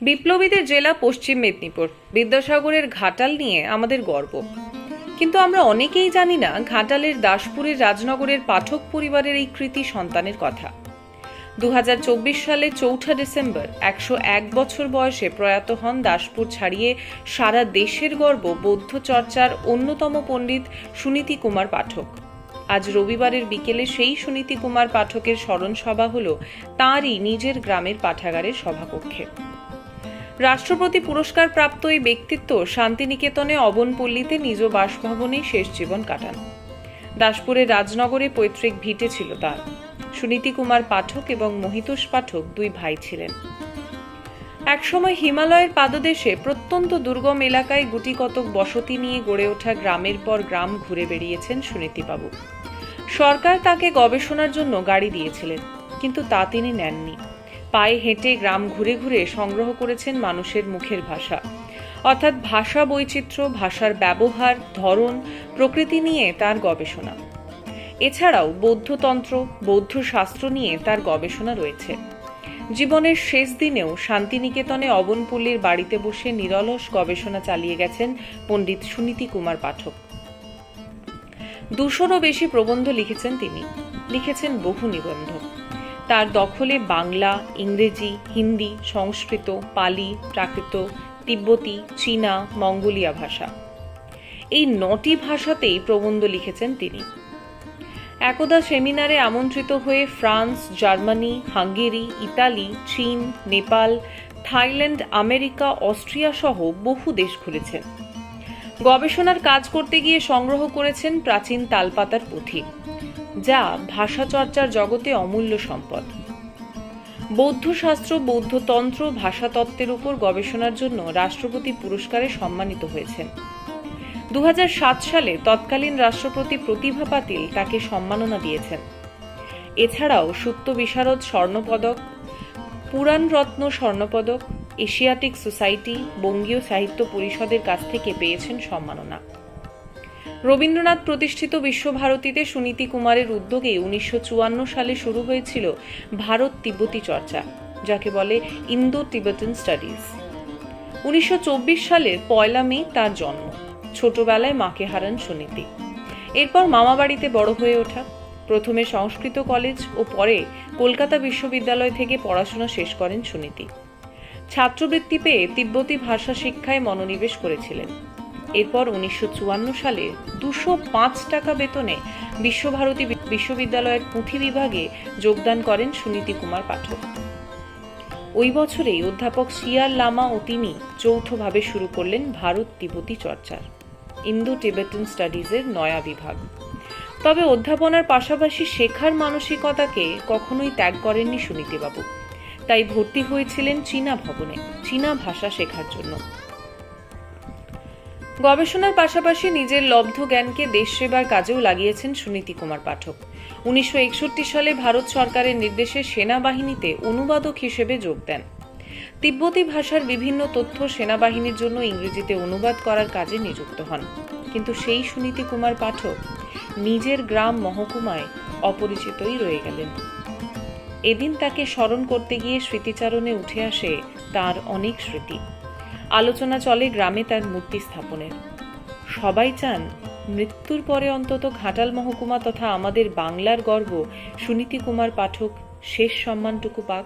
বিপ্লবীদের জেলা পশ্চিম মেদিনীপুর। বিদ্যাসাগরের ঘাটাল নিয়ে আমাদের গর্ব। কিন্তু আমরা অনেকেই জানি না ঘাটালের দাসপুরের রাজনগরের পাঠক পরিবারের এই কৃতি সন্তানের কথা। দুহাজার চব্বিশ সালে চৌঠা ডিসেম্বর, একশো এক বছর বয়সে প্রয়াত হন দাসপুর ছাড়িয়ে সারা দেশের গর্ব বৌদ্ধ চর্চার অন্যতম পণ্ডিত সুনীতি কুমার পাঠক। আজ রবিবারের বিকেলে সেই সুনীতি কুমার পাঠকের স্মরণ সভা হল তাঁরই নিজের গ্রামের পাঠাগারের সভাকক্ষে। রাষ্ট্রপতি পুরস্কার প্রাপ্ত এই ব্যক্তিত্ব শান্তিনিকেতনে অবনপল্লীতে নিজ বাসভবনেই শেষ জীবন কাটান। দাসপুরের রাজনগরে পৈতৃক ভিটে ছিল তার। সুনীতি কুমার পাঠক এবং মহিতোষ পাঠক দুই ভাই ছিলেন। একসময় হিমালয়ের পাদদেশে প্রত্যন্ত দুর্গম এলাকায় গুটি কতক বসতি নিয়ে গড়ে ওঠা গ্রামের পর গ্রাম ঘুরে বেরিয়েছেন সুনীতিবাবু। সরকার তাকে গবেষণার জন্য গাড়ি দিয়েছিলেন, কিন্তু তা তিনি নেননি। পায়ে হেঁটে গ্রাম ঘুরে ঘুরে সংগ্রহ করেছেন মানুষের মুখের ভাষা। অর্থাৎ ভাষা বৈচিত্র্য, ভাষার ব্যবহার, ধরন, প্রকৃতি নিয়ে তার গবেষণা। এছাড়াও বৌদ্ধতন্ত্র বৌদ্ধ শাস্ত্র নিয়ে তার গবেষণা রয়েছে। জীবনের শেষ দিনেও শান্তিনিকেতনে অবনপল্লীর বাড়িতে বসে নিরলস গবেষণা চালিয়ে গেছেন পণ্ডিত সুনীতি কুমার পাঠক। দুশোরও বেশি প্রবন্ধ লিখেছেন তিনি। লিখেছেন বহু নিবন্ধ তার দখলে বাংলা, ইংরেজি, হিন্দি, সংস্কৃত, পালি, প্রাকৃত, তিব্বতি, চীনা, মঙ্গোলিয়া ভাষা। এই নটি ভাষাতেই প্রবন্ধ লিখেছেন তিনি। একদা সেমিনারে আমন্ত্রিত হয়ে ফ্রান্স, জার্মানি, হাঙ্গেরি, ইতালি, চীন, নেপাল, থাইল্যান্ড, আমেরিকা, অস্ট্রিয়া সহ বহু দেশ ঘুরেছেন। গবেষণার কাজ করতে গিয়ে সংগ্রহ করেছেন প্রাচীন তালপাতার পুঁথি। যা ভাষা চর্চার জগতে অমূল্য সম্পদ। বৌদ্ধ শাস্ত্র বৌদ্ধতন্ত্র, ভাষাতত্ত্বের উপর গবেষণার জন্য রাষ্ট্রপতি পুরস্কারে সম্মানিত হয়েছেন। দু হাজার সাত সালে তৎকালীন রাষ্ট্রপতি প্রতিভা পাতিল তাকে সম্মাননা দিয়েছেন। এছাড়াও সুত্ত বিশারদ স্বর্ণপদক পুরাণ রত্ন স্বর্ণপদক, এশিয়াটিক সোসাইটি, বঙ্গীয় সাহিত্য পরিষদের কাছ থেকে পেয়েছেন সম্মাননা। রবীন্দ্রনাথ প্রতিষ্ঠিত বিশ্বভারতীতে সুনীতি কুমারের উদ্যোগে উনিশশো চুয়ান্ন সালে শুরু হয়েছিল ভারত তিব্বতী চর্চা, যাকে বলে ইন্দো তিবেটান স্টাডিজ। উনিশশো সালের পয়লা মে তার জন্ম। ছোটবেলায় মাকে হারান সুনীতি। এরপর মামাবাড়িতে বড় হয়ে ওঠা, প্রথমে সংস্কৃত কলেজ ও পরে কলকাতা বিশ্ববিদ্যালয় থেকে পড়াশোনা শেষ করেন সুনীতি। ছাত্রবৃত্তি পেয়ে তিব্বতী ভাষা শিক্ষায় মনোনিবেশ করেছিলেন। এরপর উনিশশো চুয়ান্ন সালে দুশো টাকা বেতনে বিশ্বভারতী বিশ্ববিদ্যালয়ের পুঁথি বিভাগে যোগদান করেন সুনীতি কুমার পাঠক। ওই বছরেই অধ্যাপক সিয়ার লামা ও তিনি যৌথভাবে শুরু করলেন ভারত তিব্বতী চর্চার ইন্দো টিবেটান স্টাডিজের নয়া বিভাগ। তবে অধ্যাপনার পাশাপাশি শেখার মানসিকতাকে কখনোই ত্যাগ করেননি সুনীতিবাবু। তাই ভর্তি হয়েছিলেন চীনা ভবনে, চীনা ভাষা শেখার জন্য। গবেষণার পাশাপাশি নিজের লব্ধ জ্ঞানকে দেশ সেবার কাজেও লাগিয়েছেন সুনীতি কুমার পাঠক। উনিশশো সালে ভারত সরকারের নির্দেশে সেনাবাহিনীতে অনুবাদক হিসেবে যোগ দেন। তিব্বতী ভাষার বিভিন্ন তথ্য সেনাবাহিনীর জন্য ইংরেজিতে অনুবাদ করার কাজে নিযুক্ত হন। কিন্তু সেই সুনীতি কুমার পাঠক নিজের গ্রাম মহকুমায় অপরিচিতই রয়ে গেলেন। এদিন তাকে স্মরণ করতে গিয়ে স্মৃতিচারণে উঠে আসে তার অনেক স্মৃতি। আলোচনা চলে গ্রামে তার মূর্তি স্থাপনের। সবাই চান মৃত্যুর পরে অন্তত ঘাটাল মহকুমা তথা আমাদের বাংলার গর্ব সুনীতি কুমার পাঠক শেষ সম্মানটুকু পাক।